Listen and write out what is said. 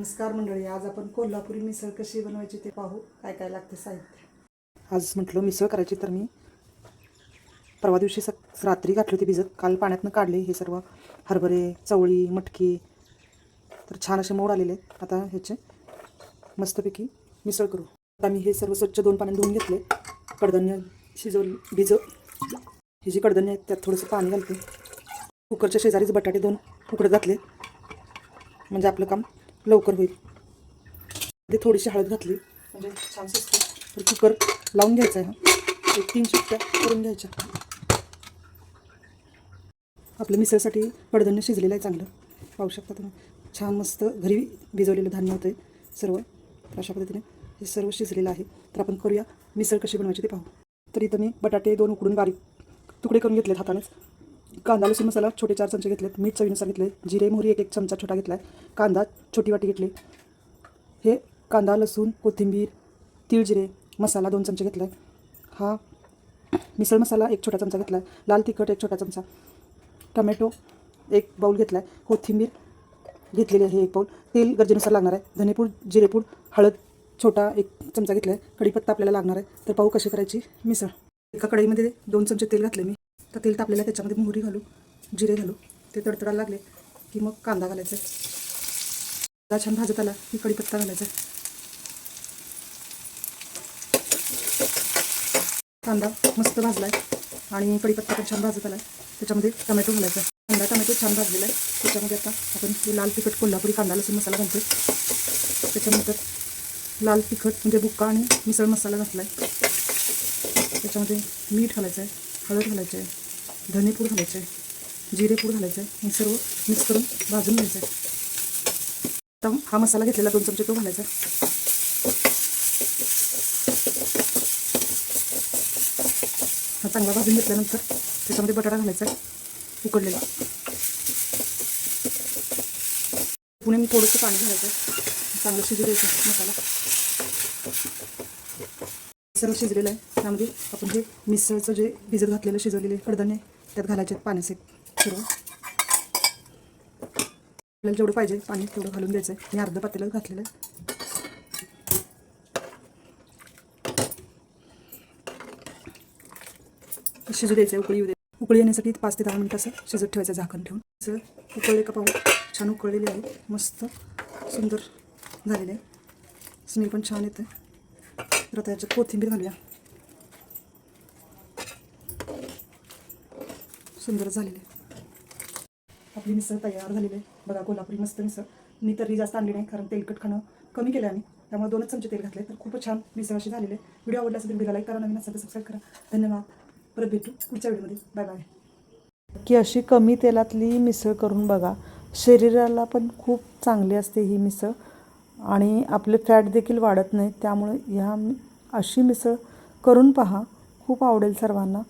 नमस्कार मंडळी आज आपण कोल्हापुरी मिसळ कशी बनवायची ते पाहू. काय काय लागते साहित्य? आज म्हटलं मिसळ करायची तर मी परवा दिवशी सक रात्री घातली होती भिजत. काल पाण्यातनं काढले हे सर्व हरभरे चवळी मटकी. तर छान असे मोड आलेले आहेत. आता ह्याचे मस्तपैकी मिसळ करू. आता मी हे सर्व स्वच्छ दोन पाण्यात धुवून घेतले. कडधान्य शिजवली भिज हे जी कडधान्य आहेत त्यात थोडंसं पाणी घालते. कुकरच्या शेजारीच बटाटे दोन उकडत घातले. म्हणजे आपलं काम लवकर होईल. थोडीशी हळद घातली. म्हणजे छान शिजते. तर कुकर लावून घ्यायचा आहे हा. एक तीन शिट्ट्या करून घ्यायच्या. आपल्या मिसळसाठी कडधान्य शिजलेलं आहे चांगलं. पाहू शकता तुम्ही. छान मस्त घरी भिजवलेलं धान्य होतं सर्व. तर अशा पद्धतीने हे सर्व शिजलेलं आहे. तर आपण करूया मिसळ कशी बनवायची ते पाहू. तर इथं मी बटाटे दोन उकडून बारीक तुकडे करून घेतलेत हातानेच. कांदा लसूण मसाला छोटे चार चमचे घेतलेत. मीठ चवीनुसार घेतले जिरे मोहरी एक एक चमचा छोटा घेतला आहे कांदा छोटी वाटी घेतली. हे कांदा लसूण कोथिंबीर तीळ जिरे मसाला दोन चमचे घेतला आहे हा मिसळ मसाला एक छोटा चमचा घेतला आहे लाल तिखट एक छोटा चमचा. टमॅटो एक बाऊल घेतला आहे कोथिंबीर घेतलेली आहे एक बाऊल तेल गरजेनुसार लागणार आहे. धनेपूड जिरेपूड हळद छोटा एक चमचा घेतला आहे कढीपत्ता आपल्याला लागणार आहे. तर पाहू कशी करायची? मिसळ. एका कढईमध्ये दोन चमचे तेल घातले मी. तर तेल तापलेलं त्याच्यामध्ये मोहरी घालू जिरे घालू. ते तडतडायला लागले की मग कांदा घालायचा आहे. कांदा छान भाजत आला की कढीपत्ता घालायचा आहे. कांदा मस्त भाजला आहे आणि कढीपत्ता पण छान भाजत आला आहे त्याच्यामध्ये टमॅटो घालायचा आहे. कांदा टमॅटो छान भाजलेला आहे. त्याच्यामध्ये आता आपण लाल तिखट कोल्हापुरी कांदा लसूण मसाला घालतो त्याच्यानंतर लाल तिखट म्हणजे बुक्का आणि मिसळ मसाला घातला आहे त्याच्यामध्ये मीठ घालायचं आहे हळद घालायचं आहे. धनेपूड घालायचं आहे. जिरेपूड घालायचं आहे. हे सर्व मिक्स करून भाजून घ्यायचं आहे. आता हा मसाला घेतलेला दोन चमचे तो घालायचा हा चांगला भाजून घेतल्यानंतर त्याच्यामध्ये बटाटा घालायचा आहे. उकडलेला. पुणे मी थोडंसं पाणी घालायचं आहे. चांगलं शिजू द्यायचं मसाला. सर्व शिजलेलं आहे. त्यामध्ये आपण जे मिसळचं जे भिजत घातलेलं शिजवलेले कडधान्य त्यात घालायचे आहेत पाण्याचे सर्व आपल्याला जेवढं पाहिजे पाणी तेवढं घालून द्यायचं आहे मी अर्धं पातेलं घातलेलं आहे. शिजू द्यायचं आहे उकळी येऊ दे उकळी येण्यासाठी पाच ते दहा मिनटं असं शिजत ठेवायचं झाकण ठेवून. असं उकळले का पाहू? छान उकळलेले आहे. मस्त सुंदर झालेले आहे. स्मेल पण छान येतं तर आता याच्यात कोथिंबीर घालूया. सुंदर झालेली आहे आपली मिसळ तयार झालेली आहे. बघा कोल्हापुरी मस्त मिसळ. मी तरी जास्त आणली नाही कारण तेलकट खाणं कमी केलं आम्ही. त्यामुळे दोनच चमचे तेल घातले तर खूपच छान मिसळ अशी झालेली आहे. व्हिडिओ आवडला असेल तर व्हिडिओ लाईक करा नवीन असेल तर सबस्क्राईब करा. धन्यवाद. परत भेटू पुढच्या व्हिडिओमध्ये. बाय बाय की अशी कमी तेलातली मिसळ करून बघा शरीराला पण खूप चांगली असते ही मिसळ. आणि आपले फॅट देखील वाढत नाही त्यामुळे ह्या अशी मिसळ करून पहा. खूप आवडेल सर्वांना.